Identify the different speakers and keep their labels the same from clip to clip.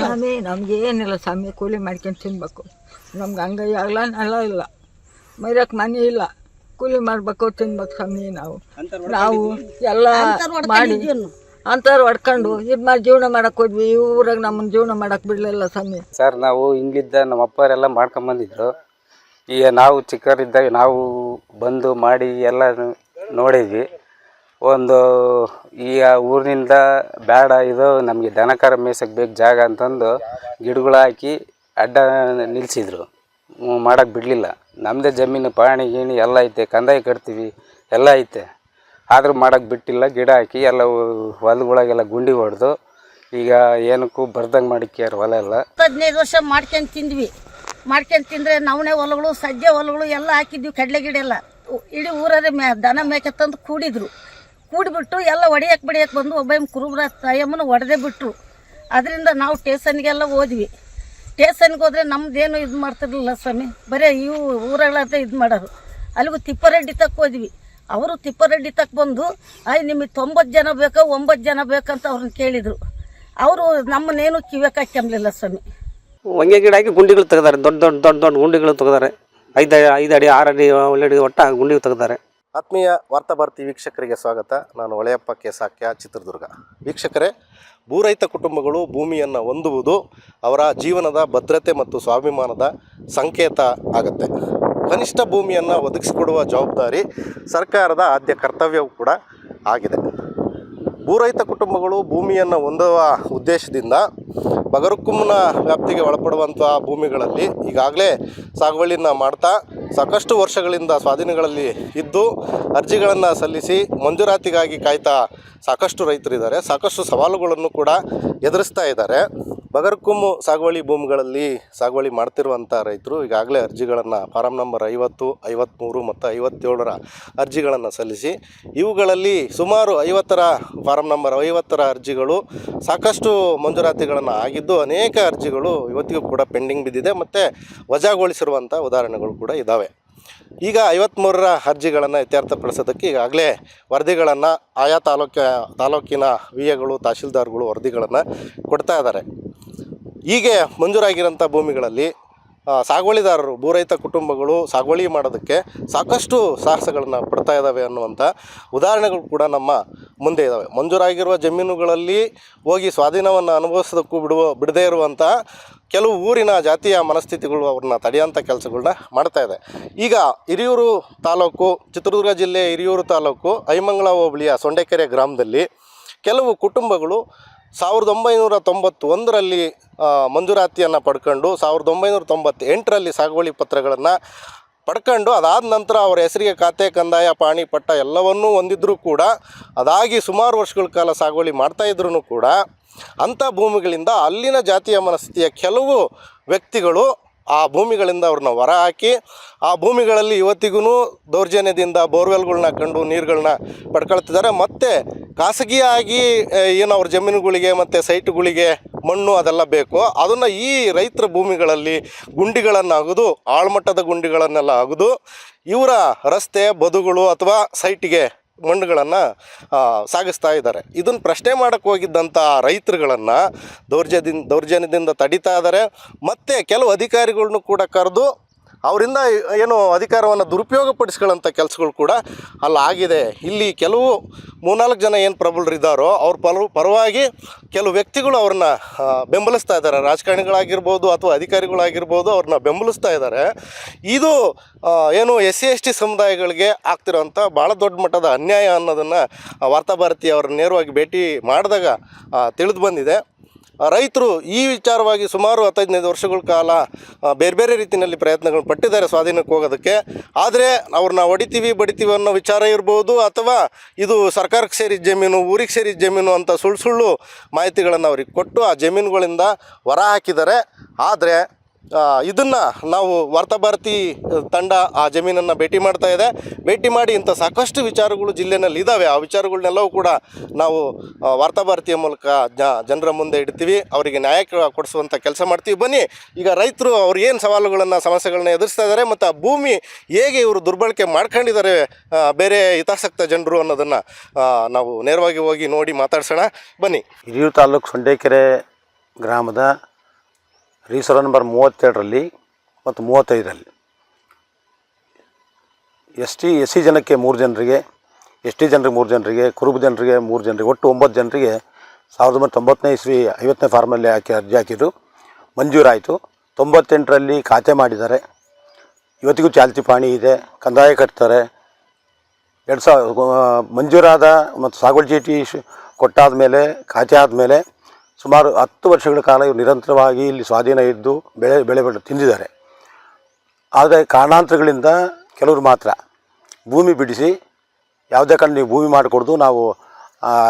Speaker 1: ಸ್ವಾಮಿ ನಮ್ಗೆ ಏನಿಲ್ಲ ಸ್ವಾಮಿ ಕೂಲಿ ಮಾಡ್ಕೊಂಡು ತಿನ್ಬೇಕು. ನಮ್ಗೆ ಅಂಗೈ ಆಗಲ್ಲ ನೆಲ ಇಲ್ಲ. ಮೈರಕ್ಕೆ ಮನೆ ಇಲ್ಲ. ಕೂಲಿ ಮಾಡ್ಬೇಕು ತಿನ್ಬೇಕು ಸ್ವಾಮಿ ನಾವು. ನಾವು ಎಲ್ಲ ಮಾಡಿ ಅಂಥವ್ರು ಹೊಡ್ಕೊಂಡು ಇದು ಮಾಡಿ ಜೀವನ ಮಾಡಕ್ಕೆ ಹೋದ್ವಿ. ಈ ಊರಾಗ ನಮ್ಮನ್ನ ಜೀವನ ಮಾಡಕ್ಕೆ ಬಿಡಲಿಲ್ಲ ಸ್ವಾಮಿ.
Speaker 2: ಸರ್ ನಾವು ಹಿಂಗಿದ್ದ ನಮ್ಮ ಅಪ್ಪರೆಲ್ಲ ಮಾಡ್ಕೊಂಬಂದಿದ್ರು. ಈಗ ನಾವು ಚಿಕ್ಕವರಿದ್ದಾಗ ನಾವು ಬಂದು ಮಾಡಿ ಎಲ್ಲ ನೋಡಿದ್ವಿ. ಒಂದು ಈ ಊರಿನಿಂದ ಬೇಡ ಇದು ನಮಗೆ ದನಕರ ಮೇಯ್ಸಕ್ಕೆ ಬೇಕು ಜಾಗ ಅಂತಂದು ಗಿಡಗಳು ಹಾಕಿ ಅಡ್ಡ ನಿಲ್ಲಿಸಿದ್ರು ಮಾಡೋಕ್ಕೆ ಬಿಡಲಿಲ್ಲ. ನಮ್ಮದೇ ಜಮೀನು, ಪಾಣಿ, ಗೀಣಿ ಎಲ್ಲ ಐತೆ, ಕಂದಾಯ ಕಟ್ತೀವಿ, ಎಲ್ಲ ಐತೆ. ಆದರೂ ಮಾಡೋಕ್ಕೆ ಬಿಟ್ಟಿಲ್ಲ, ಗಿಡ ಹಾಕಿ ಎಲ್ಲ ಹೊಲಗಳಿಗೆಲ್ಲ ಗುಂಡಿ ಹೊಡೆದು ಈಗ ಏನಕ್ಕೂ ಬರ್ದಂಗೆ ಮಾಡಿಕ್ಯಾರ ಹೊಲ ಎಲ್ಲ
Speaker 3: ಹದಿನೈದು ವರ್ಷ ಮಾಡ್ಕೊಂಡು ತಿಂದ್ವಿ. ಮಾಡ್ಕೊಂಡು ತಿಂದರೆ ನವಣೆ ಹೊಲಗಳು, ಸಜ್ಜೆ ಹೊಲಗಳು ಎಲ್ಲ ಹಾಕಿದ್ವಿ, ಕಡಲೆ ಗಿಡ ಎಲ್ಲ. ಇಡೀ ಊರಲ್ಲಿ ಮೇ, ದನ ಮೇಕೆ ತಂದು ಕೂಡಿದ್ರು. ಕೂಡಿಬಿಟ್ಟು ಎಲ್ಲ ಒಡೆಯಕ್ಕೆ ಬಡಿಯಕ್ಕೆ ಬಂದು ಒಬ್ಬ ಕುರುಬ್ರ ತಾಯಮ್ಮನ ಒಡೆದೇ ಬಿಟ್ಟರು ಅದರಿಂದ ನಾವು ಟೇಷನ್ಗೆಲ್ಲ ಹೋದ್ವಿ. ಟೇಷನ್ಗೆ ಹೋದರೆ ನಮ್ಮದೇನು ಇದು ಮಾಡ್ತಿರಲಿಲ್ಲ ಸ್ವಾಮಿ. ಬರೀ ಇವು ಊರಗಳಂತ ಇದು ಮಾಡೋರು. ಅಲ್ಲಿಗೂ ತಿಪ್ಪರೆಡ್ಡಿ ತಕ್ಕ ಹೋದ್ವಿ. ಅವರು ತಿಪ್ಪರೆಡ್ಡಿ ತಕ್ಕ ಬಂದು ಆಯ್ ನಿಮಗೆ ತೊಂಬತ್ತು ಜನ ಬೇಕಾ, ಒಂಬತ್ತು ಜನ ಬೇಕಂತ ಅವ್ರನ್ನ ಕೇಳಿದರು. ಅವರು ನಮ್ಮನ್ನೇನು ಕಿವ್ಯಾಕ್ ಹಾಕ್ಯಂಬ್ಲಿಲ್ಲ ಸ್ವಾಮಿ.
Speaker 4: ಹೊಂಗೆ ಗಿಡ ಹಾಕಿ ಗುಂಡಿಗಳು ತೆಗೆದಾರೆ. ದೊಡ್ಡ ದೊಡ್ಡ ದೊಡ್ಡ ದೊಡ್ಡ ಗುಂಡಿಗಳು ತೆಗೆದಾರೆ. ಐದು ಐದು ಅಡಿ, ಆರು ಅಡಿ ಒಳ್ಳೆ ಅಡಿ ಒಟ್ಟ ಗುಂಡಿ ತೆಗ್ದಾರೆ.
Speaker 5: ಆತ್ಮೀಯ ವಾರ್ತಾಭಾರತಿ ವೀಕ್ಷಕರಿಗೆ ಸ್ವಾಗತ. ನಾನು ಒಳೆಯಪ್ಪ ಕೆ ಸಾಕ್ಯ, ಚಿತ್ರದುರ್ಗ. ವೀಕ್ಷಕರೇ ಭೂರಹಿತ ಕುಟುಂಬಗಳು ಭೂಮಿಯನ್ನು ಹೊಂದುವುದು ಅವರ ಜೀವನದ ಭದ್ರತೆ ಮತ್ತು ಸ್ವಾಭಿಮಾನದ ಸಂಕೇತ ಆಗುತ್ತೆ. ಕನಿಷ್ಠ ಭೂಮಿಯನ್ನು ಒದಗಿಸಿಕೊಡುವ ಜವಾಬ್ದಾರಿ ಸರ್ಕಾರದ ಆದ್ಯ ಕರ್ತವ್ಯವೂ ಕೂಡ ಆಗಿದೆ. ಭೂರಹಿತ ಕುಟುಂಬಗಳು ಭೂಮಿಯನ್ನು ಹೊಂದುವ ಉದ್ದೇಶದಿಂದ ಬಗರುಕುಮ್ಮನ ವ್ಯಾಪ್ತಿಗೆ ಒಳಪಡುವಂಥ ಭೂಮಿಗಳಲ್ಲಿ ಈಗಾಗಲೇ ಸಾಗುವಳಿನ ಮಾಡ್ತಾ ಸಾಕಷ್ಟು ವರ್ಷಗಳಿಂದ ಸ್ವಾಧೀನಗಳಲ್ಲಿ ಇದ್ದು ಅರ್ಜಿಗಳನ್ನು ಸಲ್ಲಿಸಿ ಮಂಜೂರಾತಿಗಾಗಿ ಕಾಯ್ತಾ ಸಾಕಷ್ಟು ರೈತರಿದ್ದಾರೆ. ಸಾಕಷ್ಟು ಸವಾಲುಗಳನ್ನು ಕೂಡ ಎದುರಿಸ್ತಾ ಇದ್ದಾರೆ. ಬಗರ್ಕುಮ್ಮು ಸಾಗುವಳಿ ಭೂಮಿಗಳಲ್ಲಿ ಸಾಗುವಳಿ ಮಾಡ್ತಿರುವಂಥ ರೈತರು ಈಗಾಗಲೇ ಅರ್ಜಿಗಳನ್ನು ಫಾರಂ ನಂಬರ್ ಐವತ್ತು ಐವತ್ತ್ಮೂರು ಮತ್ತು ಐವತ್ತೇಳರ ಅರ್ಜಿಗಳನ್ನು ಸಲ್ಲಿಸಿ, ಇವುಗಳಲ್ಲಿ ಸುಮಾರು ಐವತ್ತರ ಫಾರಂ ನಂಬರ್ ಐವತ್ತರ ಅರ್ಜಿಗಳು ಸಾಕಷ್ಟು ಮಂಜೂರಾತಿಗಳನ್ನು ಆಗಿದ್ದು ಅನೇಕ ಅರ್ಜಿಗಳು ಇವತ್ತಿಗೂ ಕೂಡ ಪೆಂಡಿಂಗ್ ಬಿದ್ದಿದೆ ಮತ್ತು ವಜಾಗೊಳಿಸಿರುವಂಥ ಉದಾಹರಣೆಗಳು ಕೂಡ ಇದ್ದಾವೆ ಈಗ ಐವತ್ತ್ಮೂರರ ಅರ್ಜಿಗಳನ್ನು ಇತ್ಯರ್ಥಪಡಿಸೋದಕ್ಕೆ ಈಗಾಗಲೇ ವರದಿಗಳನ್ನು ಆಯಾ ತಾಲೂಕ ತಾಲೂಕಿನ ವಿ ಎಗಳು ತಹಶೀಲ್ದಾರ್ಗಳು ವರದಿಗಳನ್ನು ಕೊಡ್ತಾ ಇದ್ದಾರೆ. ಹೀಗೆ ಮಂಜೂರಾಗಿರೋಂಥ ಭೂಮಿಗಳಲ್ಲಿ ಸಾಗುವಳಿದಾರರು, ಭೂರಹಿತ ಕುಟುಂಬಗಳು ಸಾಗುವಳಿ ಮಾಡೋದಕ್ಕೆ ಸಾಕಷ್ಟು ಸಾಹಸಗಳನ್ನು ಪಡ್ತಾ ಇದ್ದಾವೆ ಅನ್ನುವಂಥ ಉದಾಹರಣೆಗಳು ಕೂಡ ನಮ್ಮ ಮುಂದೆ ಇದ್ದಾವೆ ಮಂಜೂರಾಗಿರುವ ಜಮೀನುಗಳಲ್ಲಿ ಹೋಗಿ ಸ್ವಾಧೀನವನ್ನು ಅನುಭವಿಸೋದಕ್ಕೂ ಬಿಡುವ, ಬಿಡದೇ ಇರುವಂಥ ಕೆಲವು ಊರಿನ ಜಾತಿಯ ಮನಸ್ಥಿತಿಗಳು ಅವ್ರನ್ನ ತಡೆಯೋಂಥ ಕೆಲಸಗಳನ್ನ ಮಾಡ್ತಾ ಇದೆ. ಈಗ ಹಿರಿಯೂರು ತಾಲೂಕು, ಚಿತ್ರದುರ್ಗ ಜಿಲ್ಲೆ ಹಿರಿಯೂರು ತಾಲೂಕು ಐಮಂಗಳ ಹೋಬಳಿಯ ಸೊಂಡೆಕೆರೆ ಗ್ರಾಮದಲ್ಲಿ ಕೆಲವು ಕುಟುಂಬಗಳು ಸಾವಿರದ ಒಂಬೈನೂರ ತೊಂಬತ್ತು ಒಂದರಲ್ಲಿ ಮಂಜೂರಾತಿಯನ್ನು ಪಡ್ಕೊಂಡು ಸಾವಿರದ ಒಂಬೈನೂರ ತೊಂಬತ್ತೆಂಟರಲ್ಲಿ ಸಾಗುವಳಿ ಪತ್ರಗಳನ್ನು ಪಡ್ಕೊಂಡು ಅದಾದ ನಂತರ ಅವರ ಹೆಸರಿಗೆ ಖಾತೆ, ಕಂದಾಯ, ಪಾಣಿ, ಪಟ್ಟ ಎಲ್ಲವನ್ನೂ ಹೊಂದಿದ್ರೂ ಕೂಡ ಅದಾಗಿ ಸುಮಾರು ವರ್ಷಗಳ ಕಾಲ ಸಾಗುವಳಿ ಮಾಡ್ತಾಯಿದ್ರು ಕೂಡ ಅಂಥ ಭೂಮಿಗಳಿಂದ ಅಲ್ಲಿನ ಜಾತಿಯ ಮನಸ್ಥಿತಿಯ ಕೆಲವು ವ್ಯಕ್ತಿಗಳು ಆ ಭೂಮಿಗಳಿಂದ ಅವ್ರನ್ನ ಹೊರ ಹಾಕಿ ಆ ಭೂಮಿಗಳಲ್ಲಿ ಇವತ್ತಿಗೂ ದೌರ್ಜನ್ಯದಿಂದ ಬೋರ್ವೆಲ್ಗಳನ್ನ ಕಂಡು ನೀರುಗಳನ್ನ ಪಡ್ಕೊಳ್ತಿದ್ದಾರೆ. ಮತ್ತು ಖಾಸಗಿಯಾಗಿ ಏನು ಅವ್ರ ಜಮೀನುಗಳಿಗೆ ಮತ್ತು ಸೈಟ್ಗಳಿಗೆ ಮಣ್ಣು ಅದೆಲ್ಲ ಬೇಕು. ಅದನ್ನು ಈ ರೈತರ ಭೂಮಿಗಳಲ್ಲಿ ಗುಂಡಿಗಳನ್ನು ಅಗದು, ಆಳ್ಮಟ್ಟದ ಗುಂಡಿಗಳನ್ನೆಲ್ಲ ಅಗದು, ಇವರ ರಸ್ತೆ, ಬದುಗಳು ಅಥವಾ ಸೈಟಿಗೆ ಮಣ್ಣುಗಳನ್ನು ಸಾಗಿಸ್ತಾ ಇದ್ದಾರೆ. ಇದನ್ನು ಪ್ರಶ್ನೆ ಮಾಡೋಕ್ಕೆ ಹೋಗಿದ್ದಂಥ ರೈತರುಗಳನ್ನು ದೌರ್ಜದಿಂದ ದೌರ್ಜನ್ಯದಿಂದ ತಡಿತಾ ಇದ್ದಾರೆ. ಮತ್ತು ಕೆಲವು ಅಧಿಕಾರಿಗಳ್ನೂ ಕೂಡ ಕರೆದು ಅವರಿಂದ ಏನು ಅಧಿಕಾರವನ್ನು ದುರುಪಯೋಗಪಡಿಸ್ಕೊಳ್ಳೋಂಥ ಕೆಲಸಗಳು ಕೂಡ ಅಲ್ಲಿ ಆಗಿದೆ. ಇಲ್ಲಿ ಕೆಲವು ಮೂರ್ನಾಲ್ಕು ಜನ ಏನು ಪ್ರಬಲರಿದ್ದಾರೋ ಅವ್ರ ಪರ, ಪರವಾಗಿ ಕೆಲವು ವ್ಯಕ್ತಿಗಳು ಅವ್ರನ್ನ ಬೆಂಬಲಿಸ್ತಾ ಇದ್ದಾರೆ. ರಾಜಕಾರಣಿಗಳಾಗಿರ್ಬೋದು ಅಥವಾ ಅಧಿಕಾರಿಗಳಾಗಿರ್ಬೋದು ಅವ್ರನ್ನ ಬೆಂಬಲಿಸ್ತಾ ಇದ್ದಾರೆ. ಇದು ಏನು ಎಸ್ ಸಿ ಎಸ್ ಟಿ ಸಮುದಾಯಗಳಿಗೆ ಆಗ್ತಿರೋಂಥ ಭಾಳ ದೊಡ್ಡ ಮಟ್ಟದ ಅನ್ಯಾಯ ಅನ್ನೋದನ್ನು ವಾರ್ತಾಭಾರತಿ ಅವ್ರನ್ನ ನೇರವಾಗಿ ಭೇಟಿ ಮಾಡಿದಾಗ ತಿಳಿದು ಬಂದಿದೆ. ರೈತರು ಈ ವಿಚಾರವಾಗಿ ಸುಮಾರು ಹತ್ತೈದೈದು ವರ್ಷಗಳ ಕಾಲ ಬೇರೆ ಬೇರೆ ರೀತಿಯಲ್ಲಿ ಪ್ರಯತ್ನಗಳು ಪಟ್ಟಿದ್ದಾರೆ ಸ್ವಾಧೀನಕ್ಕೆ ಹೋಗೋದಕ್ಕೆ. ಆದರೆ ಅವ್ರನ್ನ ಹೊಡಿತೀವಿ, ಬಡಿತೀವಿ ಅನ್ನೋ ವಿಚಾರ ಇರ್ಬೋದು ಅಥವಾ ಇದು ಸರ್ಕಾರಕ್ಕೆ ಸೇರಿದ ಜಮೀನು, ಊರಿಗೆ ಸೇರಿದ ಜಮೀನು ಅಂತ ಸುಳ್ಳು ಸುಳ್ಳು ಮಾಹಿತಿಗಳನ್ನು ಅವ್ರಿಗೆ ಕೊಟ್ಟು ಆ ಜಮೀನುಗಳಿಂದ ಹೊರ ಹಾಕಿದ್ದಾರೆ. ಆದರೆ ಇದನ್ನು ನಾವು ವಾರ್ತಾಭಾರತಿ ತಂಡ ಆ ಜಮೀನನ್ನು ಭೇಟಿ ಮಾಡ್ತಾ ಇದೆ. ಭೇಟಿ ಮಾಡಿ ಇಂಥ ಸಾಕಷ್ಟು ವಿಚಾರಗಳು ಜಿಲ್ಲೆನಲ್ಲಿ ಇದ್ದಾವೆ ಆ ವಿಚಾರಗಳನ್ನೆಲ್ಲವೂ ಕೂಡ ನಾವು ವಾರ್ತಾಭಾರತಿಯ ಮೂಲಕ ಜನರ ಮುಂದೆ ಇಡ್ತೀವಿ. ಅವರಿಗೆ ನ್ಯಾಯ ಕೊಡಿಸುವಂಥ ಕೆಲಸ ಮಾಡ್ತೀವಿ. ಬನ್ನಿ, ಈಗ ರೈತರು ಅವ್ರು ಏನು ಸವಾಲುಗಳನ್ನು, ಸಮಸ್ಯೆಗಳನ್ನ ಎದುರಿಸ್ತಾ ಇದ್ದಾರೆ ಮತ್ತು ಆ ಭೂಮಿ ಹೇಗೆ ಇವರು ದುರ್ಬಳಕೆ ಮಾಡ್ಕೊಂಡಿದ್ದಾರೆ ಬೇರೆ ಹಿತಾಸಕ್ತ ಜನರು ಅನ್ನೋದನ್ನು ನಾವು ನೇರವಾಗಿ ಹೋಗಿ ನೋಡಿ ಮಾತಾಡ್ಸೋಣ. ಬನ್ನಿ.
Speaker 6: ಹಿರಿಯೂರು ತಾಲೂಕು ಸೊಂಡೇಕೆರೆ ಗ್ರಾಮದ ರೀಸರ ನಂಬರ್ ಮೂವತ್ತೆರಡರಲ್ಲಿ ಮತ್ತು ಮೂವತ್ತೈದರಲ್ಲಿ. ಎಸ್ ಟಿ ಎಸ್ ಸಿ ಜನಕ್ಕೆ ಮೂರು ಜನರಿಗೆ ಎಸ್ ಟಿ ಜನರಿಗೆ ಮೂರು ಜನರಿಗೆ, ಕುರುಬ ಜನರಿಗೆ ಮೂರು ಜನರಿಗೆ, ಒಟ್ಟು ಒಂಬತ್ತು ಜನರಿಗೆ ಸಾವಿರದ ಒಂಬೈನೂರ ತೊಂಬತ್ತನೇ ಇಸ್ವಿ ಐವತ್ತನೇ ಫಾರ್ಮಲ್ಲಿ ಹಾಕಿ, ಅರ್ಜಿ ಹಾಕಿದ್ರು. ಮಂಜೂರಾಯಿತು. ತೊಂಬತ್ತೆಂಟರಲ್ಲಿ ಖಾತೆ ಮಾಡಿದ್ದಾರೆ. ಇವತ್ತಿಗೂ ಚಾಲ್ತಿ ಪಾಣಿ ಇದೆ. ಕಂದಾಯ ಕಟ್ತಾರೆ. ಎರಡು ಸಾವಿರ ಮಂಜೂರಾದ ಮತ್ತು ಸಾಗುವಳಿ ಚೀಟಿ ಕೊಟ್ಟಾದ ಮೇಲೆ ಖಾತೆ ಆದಮೇಲೆ ಸುಮಾರು ಹತ್ತು ವರ್ಷಗಳ ಕಾಲ ಇವರು ನಿರಂತರವಾಗಿ ಇಲ್ಲಿ ಸ್ವಾಧೀನ ಇದ್ದು ಬೆಳೆ ಬೆಳೆ ಬೆಳೆ ತಿಂದಿದ್ದಾರೆ. ಆದರೆ ಕಾರಣಾಂತರಗಳಿಂದ ಕೆಲವರು ಮಾತ್ರ ಭೂಮಿ ಬಿಡಿಸಿ ಯಾವುದೇ ಕಾರಣ ನೀವು ಭೂಮಿ ಮಾಡಿಕೊಡ್ದು ನಾವು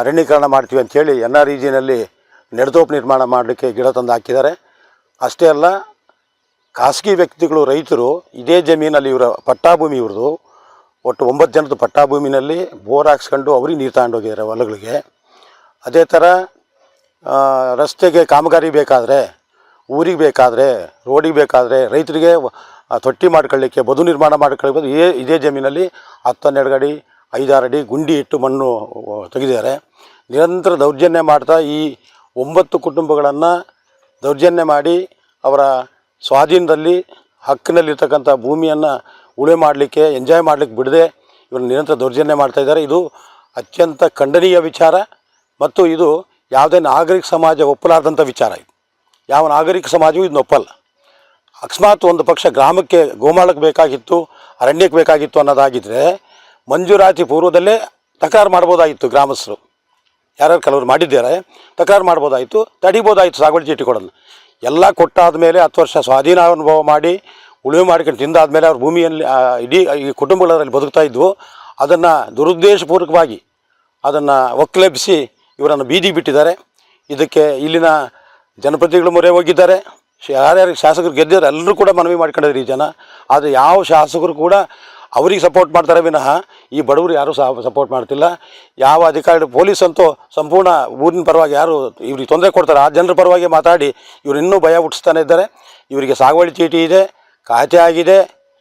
Speaker 6: ಅರಣ್ಯೀಕರಣ ಮಾಡ್ತೀವಿ ಅಂಥೇಳಿ ಎನ್ ಆರ್ ಇಜಿನಲ್ಲಿ ನೆಡತೋಪು ನಿರ್ಮಾಣ ಮಾಡಲಿಕ್ಕೆ ಗಿಡ ತಂದು ಹಾಕಿದ್ದಾರೆ. ಅಷ್ಟೇ ಅಲ್ಲ, ಖಾಸಗಿ ವ್ಯಕ್ತಿಗಳು, ರೈತರು ಇದೇ ಜಮೀನಲ್ಲಿ ಇವರ ಪಟ್ಟಾಭೂಮಿ ಇವ್ರದ್ದು ಒಟ್ಟು ಒಂಬತ್ತು ಜನದ ಪಟ್ಟಾಭೂಮಿನಲ್ಲಿ ಬೋರ್ ಹಾಕ್ಸ್ಕೊಂಡು ಅವ್ರಿಗೆ ನೀರು ತಗೊಂಡೋಗಿದ್ದಾರೆ ಹೊಲಗಳಿಗೆ. ಅದೇ ಥರ ರಸ್ತೆಗೆ ಕಾಮಗಾರಿ ಬೇಕಾದರೆ, ಊರಿಗೆ ಬೇಕಾದರೆ, ರೋಡಿಗೆ ಬೇಕಾದರೆ ರೈತರಿಗೆ ತೊಟ್ಟಿ ಮಾಡ್ಕೊಳ್ಳಿಕ್ಕೆ, ಬದು ನಿರ್ಮಾಣ ಮಾಡ್ಕೊಳ್ಬೋದು ಇದೇ ಇದೇ ಜಮೀನಲ್ಲಿ ಹತ್ತನ್ನೆರಡು ಅಡಿ, ಐದಾರು ಅಡಿ ಗುಂಡಿ ಇಟ್ಟು ಮಣ್ಣು ತೆಗೆದಿದ್ದಾರೆ. ನಿರಂತರ ದೌರ್ಜನ್ಯ ಮಾಡ್ತಾ ಈ ಒಂಬತ್ತು ಕುಟುಂಬಗಳನ್ನು ದೌರ್ಜನ್ಯ ಮಾಡಿ ಅವರ ಸ್ವಾಧೀನದಲ್ಲಿ ಹಕ್ಕಿನಲ್ಲಿರ್ತಕ್ಕಂಥ ಭೂಮಿಯನ್ನು ಉಳುಮೆ ಮಾಡಲಿಕ್ಕೆ, ಎಂಜಾಯ್ ಮಾಡಲಿಕ್ಕೆ ಬಿಡದೆ ಇವರು ನಿರಂತರ ದೌರ್ಜನ್ಯ ಮಾಡ್ತಾ ಇದ್ದಾರೆ. ಇದು ಅತ್ಯಂತ ಖಂಡನೀಯ ವಿಚಾರ ಮತ್ತು ಇದು ಯಾವುದೇ ನಾಗರಿಕ ಸಮಾಜ ಒಪ್ಪಲಾರ್ದಂಥ ವಿಚಾರ ಇದು. ಯಾವ ನಾಗರಿಕ ಸಮಾಜವೂ ಇದನ್ನ ಒಪ್ಪಲ್ಲ. ಅಕಸ್ಮಾತ್ ಒಂದು ಪಕ್ಷ ಗ್ರಾಮಕ್ಕೆ ಗೋಮಾಳಕ್ಕೆ ಬೇಕಾಗಿತ್ತು, ಅರಣ್ಯಕ್ಕೆ ಬೇಕಾಗಿತ್ತು ಅನ್ನೋದಾಗಿದ್ದರೆ ಮಂಜೂರಾತಿ ಪೂರ್ವದಲ್ಲೇ ತಕರಾರು ಮಾಡ್ಬೋದಾಗಿತ್ತು ಗ್ರಾಮಸ್ಥರು. ಯಾರ್ಯಾರು ಕೆಲವರು ಮಾಡಿದ್ದಾರೆ, ತಕರಾರು ಮಾಡ್ಬೋದಾಯಿತು ತಡಿಬೋದಾಯಿತು ಸಾಗುವಳಿ ಚೀಟಿ ಕೊಡೋದು ಎಲ್ಲ ಕೊಟ್ಟಾದ ಮೇಲೆ ಹತ್ತು ವರ್ಷ ಸ್ವಾಧೀನ ಅನುಭವ ಮಾಡಿ ಉಳುಮೆ ಮಾಡ್ಕೊಂಡು ತಿಂದಾದಮೇಲೆ ಅವ್ರ ಭೂಮಿಯಲ್ಲಿ ಇಡೀ, ಈ ಕುಟುಂಬಗಳಲ್ಲಿ ಬದುಕ್ತಾ ಇದ್ವು. ಅದನ್ನು ದುರುದ್ದೇಶಪೂರ್ವಕವಾಗಿ ಅದನ್ನು ಒಕ್ಕಲೆಬ್ಬಿಸಿ ಇವರನ್ನು ಬೀದಿ ಬಿಟ್ಟಿದ್ದಾರೆ. ಇದಕ್ಕೆ ಇಲ್ಲಿನ ಜನಪ್ರತಿನಿಧಿಗಳು ಮೊರೆ ಹೋಗಿದ್ದಾರೆ. ಯಾರ್ಯಾರು ಶಾಸಕರು ಗೆದ್ದಿದ್ದಾರೆ, ಎಲ್ಲರೂ ಕೂಡ ಮನವಿ ಮಾಡ್ಕೊಂಡಿದ್ದಾರೆ ಈ ಜನ. ಆದರೆ ಯಾವ ಶಾಸಕರು ಕೂಡ ಅವ್ರಿಗೆ ಸಪೋರ್ಟ್ ಮಾಡ್ತಾರೆ ವಿನಃ ಈ ಬಡವರು ಯಾರೂ ಸಪೋರ್ಟ್ ಮಾಡ್ತಿಲ್ಲ. ಯಾವ ಅಧಿಕಾರಿ ಪೊಲೀಸ್ ಅಂತೂ ಸಂಪೂರ್ಣ ಊರಿನ ಪರವಾಗಿ ಯಾರು ಇವ್ರಿಗೆ ತೊಂದರೆ ಕೊಡ್ತಾರೆ. ಆ ಜನರ ಪರವಾಗಿ ಮಾತಾಡಿ, ಇವರು ಇನ್ನೂ ಭಯ ಹುಟ್ಟಿಸ್ತಾನೆ ಇದ್ದಾರೆ. ಇವರಿಗೆ ಸಾಗುವಳಿ ಚೀಟಿ ಇದೆ, ಖಾತೆ ಆಗಿದೆ.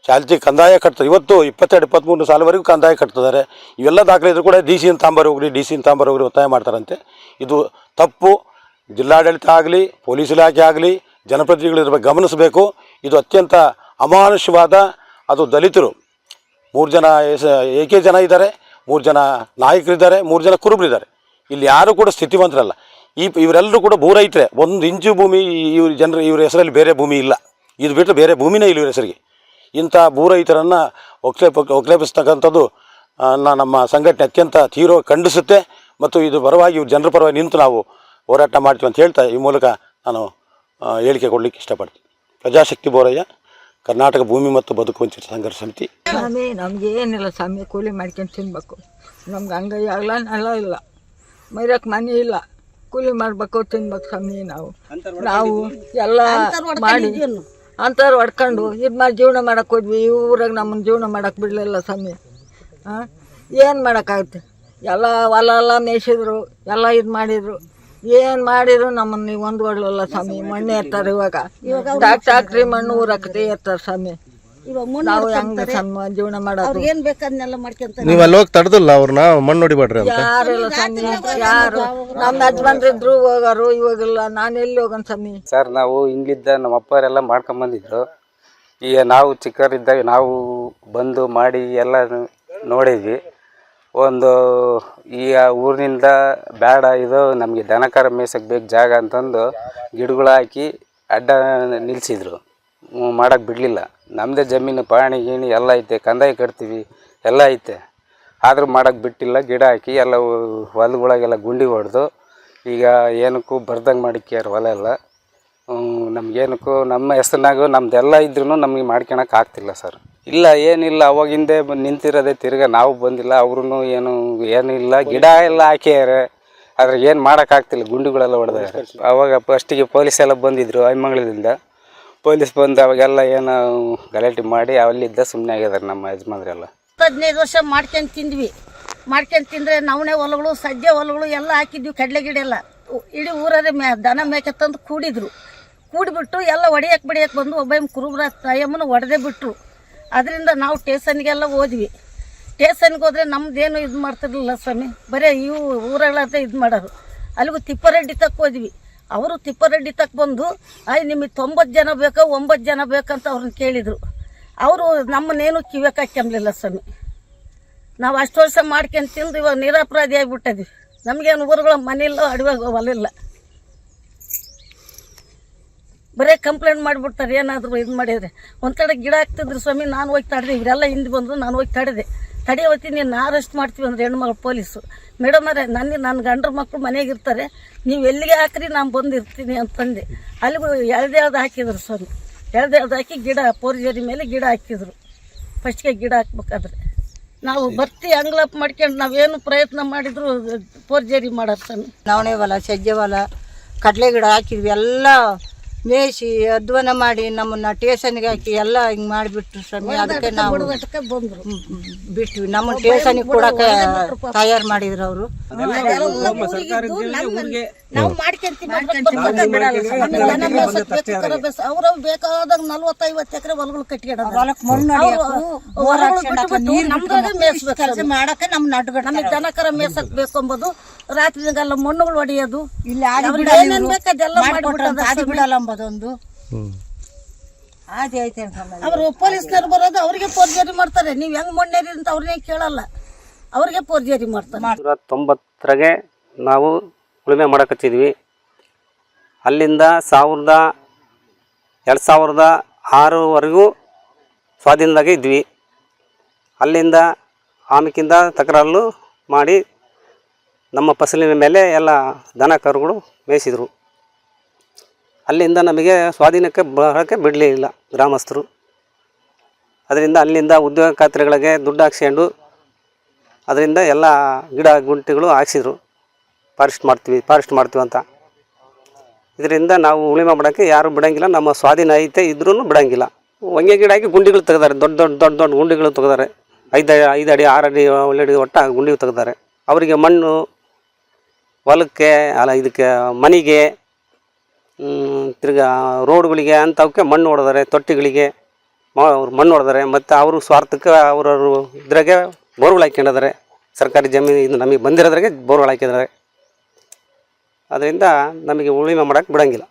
Speaker 6: ಚಾಲ್ತಿ ಕಂದಾಯ ಕಟ್ತಾರೆ ಇವತ್ತು ಇಪ್ಪತ್ತೆರಡು ಇಪ್ಪತ್ತ್ಮೂರು ಸಾಲವರೆಗೂ ಕಂದಾಯ ಕಟ್ತಿದ್ದಾರೆ. ಇವೆಲ್ಲ ದಾಖಲೆ ಇದ್ರೂ ಕೂಡ ಡಿ ಸಿನ ತಾಂಬರ್ ಹೋಗ್ರಿ ಡಿ ಸಿನ ತಾಂಬರ್ ಹೋಗ್ರಿ ಒತ್ತಾಯ ಮಾಡ್ತಾರಂತೆ. ಇದು ತಪ್ಪು. ಜಿಲ್ಲಾಡಳಿತ ಆಗಲಿ, ಪೊಲೀಸ್ ಇಲಾಖೆ ಆಗಲಿ, ಜನಪ್ರತಿನಿಧಿಗಳು ಇದ್ರ ಗಮನಿಸಬೇಕು. ಇದು ಅತ್ಯಂತ ಅಮಾನುಷವಾದ ಅದು ದಲಿತರು. ಮೂರು ಜನ ಏಕೆ ಜನ ಇದ್ದಾರೆ? ಮೂರು ಜನ ನಾಯಕರಿದ್ದಾರೆ, ಮೂರು ಜನ ಕುರುಬರಿದ್ದಾರೆ. ಇಲ್ಲಿ ಯಾರು ಕೂಡ ಸ್ಥಿತಿವಂತರಲ್ಲ. ಈ ಇವರೆಲ್ಲರೂ ಕೂಡ ಭೂ ರೈತರೇ. ಒಂದು ಇಂಚು ಭೂಮಿ ಇವ್ರ ಜನರು ಇವ್ರ ಹೆಸರಲ್ಲಿ ಬೇರೆ ಭೂಮಿ ಇಲ್ಲ. ಇದು ಬಿಟ್ಟರೆ ಬೇರೆ ಭೂಮಿನೇ ಇಲ್ಲ ಇವ್ರ ಹೆಸರಿಗೆ. ಇಂಥ ಭೂ ರೈತರನ್ನು ಒಕ್ಲೇಪ ಒಕ್ಲೇಪಿಸ್ತಕ್ಕಂಥದ್ದು ನಮ್ಮ ಸಂಘಟನೆ ಅತ್ಯಂತ ತೀವ್ರ ಖಂಡಿಸುತ್ತೆ. ಮತ್ತು ಇದು ಪರವಾಗಿ ಇವ್ರು ಜನರ ಪರವಾಗಿ ನಿಂತು ನಾವು ಹೋರಾಟ ಮಾಡ್ತೀವಿ ಅಂತ ಹೇಳ್ತಾ ಈ ಮೂಲಕ ನಾನು ಹೇಳಿಕೆ ಕೊಡಲಿಕ್ಕೆ ಇಷ್ಟಪಡ್ತೀನಿ. ಪ್ರಜಾಶಕ್ತಿ ಬೋರಯ್ಯ ಕರ್ನಾಟಕ ಭೂಮಿ ಮತ್ತು ಬದುಕು ವಂಚಿತ ಸಂಘರ್ಷ ಸಮಿತಿ.
Speaker 1: ಸ್ವಾಮಿ ನಮ್ಗೆ ಏನಿಲ್ಲ ಸ್ವಾಮಿ ಕೂಲಿ ಮಾಡ್ಕೊಂಡು ತಿನ್ಬೇಕು. ನಮ್ಗೆ ಹಂಗಾಗಿ ಆಗಲ್ಲ ನೆಲ ಇಲ್ಲ. ಮೈರಕ್ಕೆ ಮನೆ ಇಲ್ಲ. ಕೂಲಿ ಮಾಡಬೇಕು ತಿನ್ಬೇಕು ಸ್ವಾಮಿ ನಾವು. ನಾವು ಎಲ್ಲ ಮಾಡಿ ಅಂಥವ್ರು ಹೊಡ್ಕೊಂಡು ಇದು ಮಾಡಿ ಜೀವನ ಮಾಡಕ್ಕೆ ಹೋದ್ವಿ ಈ ಊರಾಗ ನಮ್ಮನ್ನು ಜೀವನ ಮಾಡಕ್ಕೆ ಬಿಡಲಿಲ್ಲ ಸ್ವಾಮಿ. ಹಾಂ ಏನು ಮಾಡೋಕ್ಕಾಗುತ್ತೆ? ಎಲ್ಲ ಹೊಲ ಎಲ್ಲ ಮೇಯ್ಸಿದ್ರು ಎಲ್ಲ ಇದು ಮಾಡಿದರು. ಏನು ಮಾಡಿದ್ರು ನಮ್ಮನ್ನು ಒಂದು ಹೊಡಲಲ್ಲ ಸ್ವಾಮಿ ಮಣ್ಣು ಎತ್ತಾರೆ ಇವಾಗ. ಟ್ಯಾಕ್ಟ್ರಿ ಮಣ್ಣು ಊರಕ್ಕೆ ಎತ್ತಾರೆ ಸ್ವಾಮಿ.
Speaker 3: ಇವಾಗ ಮುನ್ನ
Speaker 1: ನಾವು ಹೆಂಗ ಸಮ ಜೀವನ ಮಾಡೋದು?
Speaker 3: ಏನ್ ಬೇಕನ್ನೆಲ್ಲ ಮಾಡ್ಕೊಂತಾರೆ.
Speaker 5: ನೀವು ಅಲ್ಲಿ ಹೋಗಿ ತಡೆದಿಲ್ಲ ಅವ್ರನ್ನ ಮಣ್ಣು ಹೊಡಿಬೇಡ್ರಿ ಅಂತ.
Speaker 1: ಯಾರೆಲ್ಲ ಸ್ವಾಮಿ ಯಾರು? ನಮ್ಮ ಯಜಮಾನ್ರಿದ್ರು ಹೋಗಾರು ಇವಾಗೆಲ್ಲ ನಾನು ಎಲ್ಲಿ ಹೋಗನ್ ಸ್ವಾಮಿ
Speaker 2: ಸರ್ ನಾವು ಹಿಂಗಿದ್ದ ನಮ್ಮ ಅಪ್ಪರೆಲ್ಲ ಮಾಡ್ಕೊಂಬಂದಿದ್ರು ಈಗ ನಾವು ಚಿಕ್ಕವರಿದ್ದಾಗ ನಾವು ಬಂದು ಮಾಡಿ ಎಲ್ಲ ನೋಡಿದ್ವಿ. ಒಂದು ಈ ಊರಿನಿಂದ ಬೇಡ ಇದು ನಮಗೆ ದನಕರ ಮೇಯ್ಸಕ್ಕೆ ಬೇಕು ಜಾಗ ಅಂತಂದು ಗಿಡಗಳು ಹಾಕಿ ಅಡ್ಡ ನಿಲ್ಸಿದ್ರು. ಮಾಡೋಕ್ಕೆ ಬಿಡಲಿಲ್ಲ. ನಮ್ಮದೇ ಜಮೀನು ಪಾಣಿ ಗೀಣಿ ಎಲ್ಲ ಐತೆ, ಕಂದಾಯ ಕಟ್ತೀವಿ, ಎಲ್ಲ ಐತೆ. ಆದರೂ ಮಾಡೋಕ್ಕೆ ಬಿಟ್ಟಿಲ್ಲ, ಗಿಡ ಹಾಕಿ ಎಲ್ಲ ಹೊಲಗಳಿಗೆಲ್ಲ ಗುಂಡಿ ಹೊಡೆದು, ಈಗ ಏನಕ್ಕೂ ಬರ್ದಂಗೆ ಮಾಡಿಕ್ಯಾರ ಹೊಲ ಎಲ್ಲ. ನಮಗೇನಕ್ಕೂ ನಮ್ಮ ಹೆಸರಿನಾಗ ನಮ್ಮದೆಲ್ಲ ಇದ್ರೂ ನಮಗೆ ಮಾಡ್ಕೊಳಕ್ಕೆ ಆಗ್ತಿಲ್ಲ ಸರ್. ಇಲ್ಲ, ಏನಿಲ್ಲ, ಅವಾಗಿಂದೆ ನಿಂತಿರೋದೇ ತಿರ್ಗ ನಾವು ಬಂದಿಲ್ಲ ಅವ್ರೂ ಏನು ಏನಿಲ್ಲ ಗಿಡ ಎಲ್ಲ ಹಾಕ್ಯಾರೆ. ಆದ್ರೆ ಏನು ಮಾಡೋಕ್ಕಾಗ್ತಿಲ್ಲ ಗುಂಡಿಗಳೆಲ್ಲ ಹೊಡೆದಾರೆ. ಅವಾಗ ಫಸ್ಟಿಗೆ ಪೊಲೀಸ್ ಎಲ್ಲ ಬಂದಿದ್ರು ಐಮಂಗಳದಿಂದ ಪೊಲೀಸ್ ಬಂದು ಅವಾಗೆಲ್ಲ ಏನೋ ಗಲಾಟೆ ಮಾಡಿ ಅಲ್ಲಿದ್ದ ಸುಮ್ಮನೆ ಆಗಿದ್ದಾರೆ ನಮ್ಮ ಯಜಮಾನ್ರೆಲ್ಲ.
Speaker 3: ಹದಿನೈದು ವರ್ಷ ಮಾಡ್ಕೊಂಡು ತಿಂದ್ವಿ. ಮಾಡ್ಕೊಂಡು ತಿಂದರೆ ನವಣೆ ಹೊಲಗಳು, ಸಜ್ಜೆ ಹೊಲಗಳು ಎಲ್ಲ ಹಾಕಿದ್ವಿ ಕಡಲೆ ಗಿಡ ಎಲ್ಲ. ಇಡೀ ಊರಲ್ಲಿ ಮೇ ದನ ಮೇಕೆ ತಂದು ಕೂಡಿದ್ರು. ಕೂಡಿಬಿಟ್ಟು ಎಲ್ಲ ಒಡೆಯಕ್ಕೆ ಬಡಿಯಕ್ಕೆ ಬಂದು ಒಬ್ಬ ಕುರುಬರ ತಾಯಮ್ಮನ ಹೊಡೆದೇ ಬಿಟ್ಟರು ಅದರಿಂದ ನಾವು ಟೇಷನ್ಗೆಲ್ಲ ಹೋದ್ವಿ. ಟೇಷನ್ಗೆ ಹೋದ್ರೆ ನಮ್ಮದೇನು ಇದು ಮಾಡ್ತಿರಲಿಲ್ಲ ಸ್ವಾಮಿ. ಬರೀ ಇವು ಊರಗಳಂತ ಇದು ಮಾಡೋರು. ಅಲ್ಲಿಗೂ ತಿಪ್ಪಾರೆಡ್ಡಿ ತಕ್ಕ ಹೋದ್ವಿ. ಅವರು ತಿಪ್ಪರೆಡ್ಡಿ ತಕ್ಕ ಬಂದು ಅಯ್ಯ ನಿಮಗೆ ತೊಂಬತ್ತು ಜನ ಬೇಕಾ, ಒಂಬತ್ತು ಜನ ಬೇಕಂತ ಅವ್ರನ್ನ ಕೇಳಿದರು. ಅವರು ನಮ್ಮನ್ನೇನು ಕಿವ್ಯಾಕ ಹಾಕ್ಯಂಬ್ಲಿಲ್ಲ ಸ್ವಾಮಿ ನಾವು ಅಷ್ಟು ವರ್ಷ ಮಾಡ್ಕೊಂಡು ತಿಂದು ಇವಾಗ ನಿರಪರಾಧಿ ಆಗಿಬಿಟ್ಟಿದ್ವಿ. ನಮಗೇನು ಊರುಗಳ ಮನೆಯಿಲ್ಲ ಅಡುಗೆ ಹೊಲಿಲ್ಲ ಬರೀ ಕಂಪ್ಲೇಂಟ್ ಮಾಡಿಬಿಡ್ತಾರೆ, ಏನಾದರೂ ಇದು ಮಾಡಿದರೆ. ಒಂದು ಕಡೆ ಗಿಡ ಹಾಕ್ತಿದ್ರು ಸ್ವಾಮಿ, ನಾನು ಹೋಗಿ ತಡೆದೆ. ಇವರೆಲ್ಲ ಹಿಂದೆ ಬಂದರು, ನಾನು ಹೋಗಿ ತಡೆದೆ. ತಡೆ ಹೊತ್ತಿ ನೀನು ಅರೆಸ್ಟ್ ಮಾಡ್ತೀವಿ ಅಂದ್ರೆ ಹೆಣ್ಮಗಳು ಪೊಲೀಸು. ಮೇಡಮ್ ಅವರೇ ನನ್ನ ನನ್ನ ಗಂಡ್ರ ಮಕ್ಕಳು ಮನೆಗೆ ಇರ್ತಾರೆ. ನೀವು ಎಲ್ಲಿಗೆ ಹಾಕ್ರಿ, ನಾನು ಬಂದಿರ್ತೀನಿ ಅಂತಂದೆ. ಅಲ್ಲಿಗೂ ಎಳ್ದೆ ಎಳ್ದು ಹಾಕಿದ್ರು ಸ್ವಾಮಿ. ಎಳ್ದು ಹಾಕಿ ಗಿಡ, ಪೋರ್ಜರಿ ಮೇಲೆ ಗಿಡ ಹಾಕಿದ್ರು. ಫಸ್ಟ್ಗೆ ಗಿಡ ಹಾಕ್ಬೇಕಾದ್ರೆ. ನಾವು ಬರ್ತಿ ಅಂಗ್ಲಪ್ ಮಾಡ್ಕೊಂಡು ನಾವೇನು ಪ್ರಯತ್ನ ಮಾಡಿದ್ರು ಪೋರ್ಜರಿ ಮಾಡೋರು ಸ್ವಾಮಿ.
Speaker 7: ನವಣೆ ಹೊಲ, ಸಜ್ಜೆ ಹೊಲ, ಕಡಲೆ ಗಿಡ ಹಾಕಿದ್ವಿ, ಎಲ್ಲ ಮೇಯಿಸಿ ಅಧ್ವಾನ ಮಾಡಿ ನಮ್ಮನ್ನ ಟೇಷನ್ಗೆ ಹಾಕಿ ಎಲ್ಲ ಹಿಂಗೆ ಮಾಡಿಬಿಟ್ರು ಸ್ವಾಮಿ ಅದಕ್ಕೆ ನಾವು ಬಿಟ್ವಿ. ನಮ್ಮ ಟೇಷನ್ಗೆ ಕೊಡಕ್ಕೆ ತಯಾರು ಮಾಡಿದ್ರು ಅವರು.
Speaker 3: ನಾವು ಅವ್ರವ್ ಬೇಕಾದಾಗ ನಲ್ವತ್ತೈವತ್ತು ಎಕರೆ ಹೊಲಗಳು ಕಟ್ಕೊಂಡು
Speaker 7: ಮಾಡಕ್ಕೆ ನಮ್ಮ ನಡ್ಗಡ.
Speaker 3: ನಮಗೆ ದನಕರ ಮೇಸಕ್ ಬೇಕು ರಾತ್ರಿ ಮಣ್ಣುಗಳು ಹೊಡೆಯೋದು
Speaker 7: ಇಲ್ಲಿ
Speaker 3: ಅದೆಲ್ಲ
Speaker 7: ಮಾಡ್ಕೊಟ್ರು ಬಿಡಲ್ಲ ಆದಿ ಐತೆ
Speaker 3: ಅವರು ಪೊಲೀಸ್ನವ್ರು ಬರೋದು ಅವ್ರಿಗೆ ಫೋರ್ಜರಿ ಮಾಡ್ತಾರೆ. ನೀವು ಹೆಂಗ್ ಮೊನ್ನೆರಿ ಅಂತ ಅವ್ರನ್ನೇ ಕೇಳಲ್ಲ. ಅವ್ರಿಗೆ ಫೋರ್ಜರಿ ಮಾಡ್ತಾರೆ.
Speaker 4: ನೂರ ತೊಂಬತ್ತರಾಗೆ ನಾವು ಉಳುಮೆ ಮಾಡಕತ್ತಿದ್ವಿ. ಅಲ್ಲಿಂದ ಸಾವಿರದ ಎರಡು ಸಾವಿರದ ಆರವರೆಗೂ ಸ್ವಾಧೀನದಾಗೆ ಇದ್ವಿ. ಅಲ್ಲಿಂದ ಆಮೇಕಿಂದ ತಕರಾರು ಮಾಡಿ ನಮ್ಮ ಫಸಲಿನ ಮೇಲೆ ಎಲ್ಲ ದನ ಕರುಗಳು ಮೇಯಿಸಿದರು. ಅಲ್ಲಿಂದ ನಮಗೆ ಸ್ವಾಧೀನಕ್ಕೆ ಬರೋಕ್ಕೆ ಬಿಡಲಿಲ್ಲ ಗ್ರಾಮಸ್ಥರು. ಅದರಿಂದ ಅಲ್ಲಿಂದ ಉದ್ಯೋಗ ಖಾತ್ರಿಗಳಿಗೆ ದುಡ್ಡು ಹಾಕ್ಸ್ಕೊಂಡು ಅದರಿಂದ ಎಲ್ಲ ಗಿಡ ಗುಂಟಿಗಳು ಹಾಕ್ಸಿದ್ರು. ಫಾರೆಸ್ಟ್ ಮಾಡ್ತೀವಿ ಫಾರೆಸ್ಟ್ ಮಾಡ್ತೀವಿ ಅಂತ. ಇದರಿಂದ ನಾವು ಉಳಿಮೆ ಮಾಡೋಕ್ಕೆ ಯಾರು ಬಿಡೋಂಗಿಲ್ಲ, ನಮ್ಮ ಸ್ವಾಧೀನ ಐತೆ ಇದ್ರೂ ಬಿಡೋಂಗಿಲ್ಲ. ಹೊಂಗೆ ಗಿಡ ಹಾಕಿ ಗುಂಡಿಗಳು ತೆಗ್ದಾರೆ, ದೊಡ್ಡ ದೊಡ್ಡ ದೊಡ್ಡ ದೊಡ್ಡ ಗುಂಡಿಗಳು ತೆಗ್ದಾರೆ. ಐದು ಐದು ಅಡಿ, ಆರು ಅಡಿ ಒಳ್ಳೆ ಅಡಿ ಒಟ್ಟ ಗುಂಡಿ ತೆಗ್ದಾರೆ. ಅವರಿಗೆ ಮಣ್ಣು, ಹೊಲಕ್ಕೆ, ಅಲ್ಲ ಇದಕ್ಕೆ ಮನೆಗೆ ತಿರ್ಗಾ ರೋಡ್ಗಳಿಗೆ ಅಂಥವಕ್ಕೆ ಮಣ್ಣು ಹೊಡೆದಾರೆ, ತೊಟ್ಟಿಗಳಿಗೆ ಅವ್ರು ಮಣ್ಣು ಹೊಡೆದಾರೆ, ಮತ್ತು ಅವರು ಸ್ವಾರ್ಥಕ್ಕೆ ಅವ್ರವ್ರು ಇದ್ರಾಗೆ ಬೋರ್ಗಳು ಹಾಕ್ಕೊಂಡಿದ್ದಾರೆ. ಸರ್ಕಾರಿ ಜಮೀನು ಇದು ನಮಗೆ ಬಂದಿರೋದ್ರಾಗೆ ಬೋರ್ಗಳು ಹಾಕಿದ್ದಾರೆ. ಅದರಿಂದ ನಮಗೆ ಉಳಿಮೆ ಮಾಡೋಕ್ಕೆ ಬಿಡಂಗಿಲ್ಲ.